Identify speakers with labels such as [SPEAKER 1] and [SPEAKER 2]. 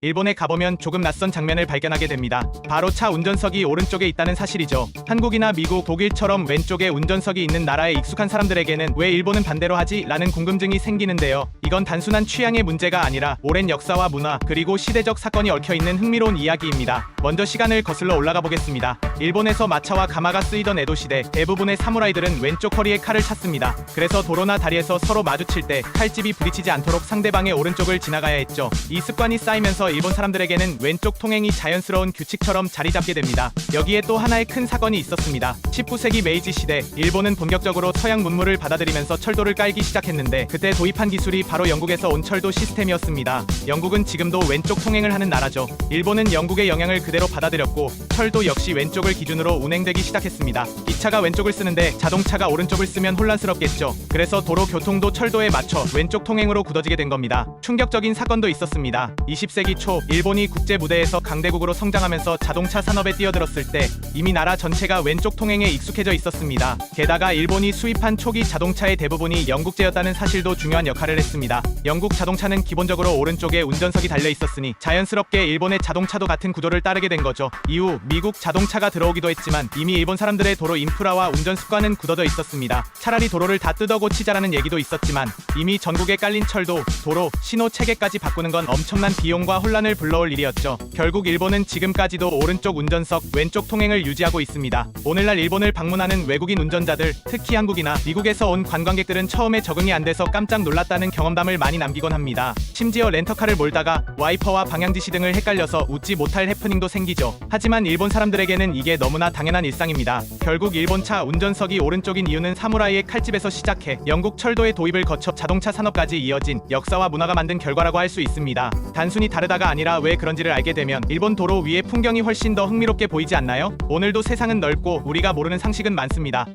[SPEAKER 1] 일본에 가보면 조금 낯선 장면을 발견하게 됩니다. 바로 차 운전석이 오른쪽에 있다는 사실이죠. 한국이나 미국, 독일처럼 왼쪽에 운전석이 있는 나라에 익숙한 사람들에게는 왜 일본은 반대로 하지? 라는 궁금증이 생기는데요. 이건 단순한 취향의 문제가 아니라 오랜 역사와 문화, 그리고 시대적 사건이 얽혀있는 흥미로운 이야기입니다. 먼저 시간을 거슬러 올라가 보겠습니다. 일본에서 마차와 가마가 쓰이던 에도 시대, 대부분의 사무라이들은 왼쪽 허리에 칼을 찼습니다. 그래서 도로나 다리에서 서로 마주칠 때 칼집이 부딪히지 않도록 상대방의 오른쪽을 지나가야 했죠. 이 습관이 쌓이면서 일본 사람들에게는 왼쪽 통행이 자연스러운 규칙처럼 자리 잡게 됩니다. 여기에 또 하나의 큰 사건이 있었습니다. 19세기 메이지 시대, 일본은 본격적으로 서양 문물을 받아들이면서 철도를 깔기 시작했는데 그때 도입한 기술이 바로 영국에서 온 철도 시스템이었습니다. 영국은 지금도 왼쪽 통행을 하는 나라죠. 일본은 영국의 영향을 그대로 받아들였고 철도 역시 왼쪽을 기준으로 운행되기 시작했습니다. 기차가 왼쪽을 쓰는데 자동차가 오른쪽을 쓰면 혼란스럽겠죠. 그래서 도로 교통도 철도에 맞춰 왼쪽 통행으로 굳어지게 된 겁니다. 충격적인 사건도 있었습니다. 20세기 초 일본이 국제 무대에서 강대국으로 성장하면서 자동차 산업에 뛰어들었을 때 이미 나라 전체가 왼쪽 통행에 익숙해져 있었습니다. 게다가 일본이 수입한 초기 자동차의 대부분이 영국제였다는 사실도 중요한 역할을 했습니다. 영국 자동차는 기본적으로 오른쪽에 운전석이 달려 있었으니 자연스럽게 일본의 자동차도 같은 구조를 따르게 된 거죠. 이후 미국 자동차가 들어오기도 했지만 이미 일본 사람들의 도로 인프라와 운전 습관은 굳어져 있었습니다. 차라리 도로를 다 뜯어 고치자라는 얘기도 있었지만 이미 전국에 깔린 철도, 도로, 신호 체계까지 바꾸는 건 엄청난 비용과 혼란을 불러올 일이었죠. 결국 일본은 지금까지도 오른쪽 운전석, 왼쪽 통행을 유지하고 있습니다. 오늘날 일본을 방문하는 외국인 운전자들, 특히 한국이나 미국에서 온 관광객들은 처음에 적응이 안 돼서 깜짝 놀랐다는 경험담을 많이 남기곤 합니다. 심지어 렌터카를 몰다가 와이퍼와 방향지시 등을 헷갈려서 웃지 못할 해프닝도 생기죠. 하지만 일본 사람들에게는 이게 너무나 당연한 일상입니다. 결국 일본 차 운전석이 오른쪽인 이유는 사무라이의 칼집에서 시작해 영국 철도의 도입을 거쳐 자동차 산업까지 이어진 역사와 문화가 만든 결과라고 할 수 있습니다. 단순히 다르 다가 아니라 왜 그런지를 알게 되면 일본 도로 위의 풍경이 훨씬 더 흥미롭게 보이지 않나요? 오늘도 세상은 넓고 우리가 모르는 상식은 많습니다.